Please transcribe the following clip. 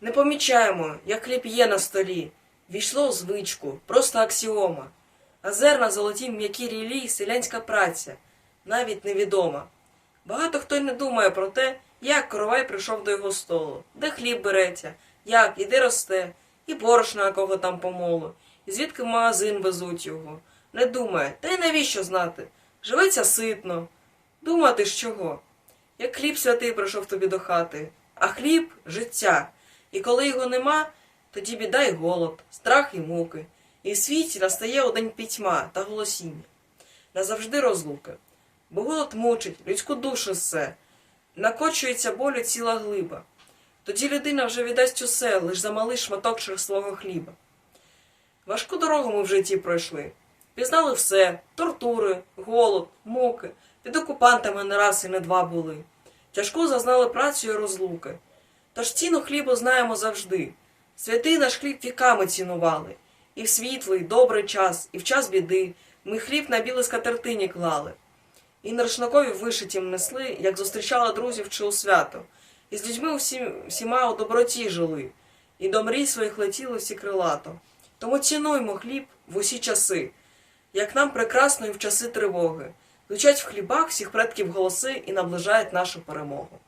Не помічаємо, як хліб є на столі. Війшло у звичку, просто аксіома. А зерна золоті м'які рілі, селянська праця, навіть невідома. Багато хто не думає про те, як коровай прийшов до його столу, де хліб береться, як і де росте, і борошна якого там помолу, і звідки в магазин везуть його. Не думає, та й навіщо знати? Живеться ситно. Думати ж чого? Як хліб святий прийшов тобі до хати, а хліб життя. І коли його нема, тоді біда й голод, страх і муки. І в світі настає одень пітьма та голосіння. Назавжди розлуки. Бо голод мучить, людську душу все, накочується болю ціла глиба. Тоді людина вже віддасть усе, лиш за малий шматок свого хліба. Важку дорогу ми в житті пройшли. Пізнали все тортури, голод, муки. Під окупантами не раз і не два були. Тяжку зазнали працю і розлуки. Тож ціну хлібу знаємо завжди. Святий наш хліб віками цінували. І в світлий, добрий час, і в час біди ми хліб на білій скатертині клали. І на рушникові вишитім несли, як зустрічали друзів чи у свято. І з людьми всі, всіма у доброті жили, і до мрій своїх летіли всі крилато. Тому цінуймо хліб в усі часи, як нам прекрасно і в часи тривоги. Звучать в хлібах всіх предків голоси і наближають нашу перемогу.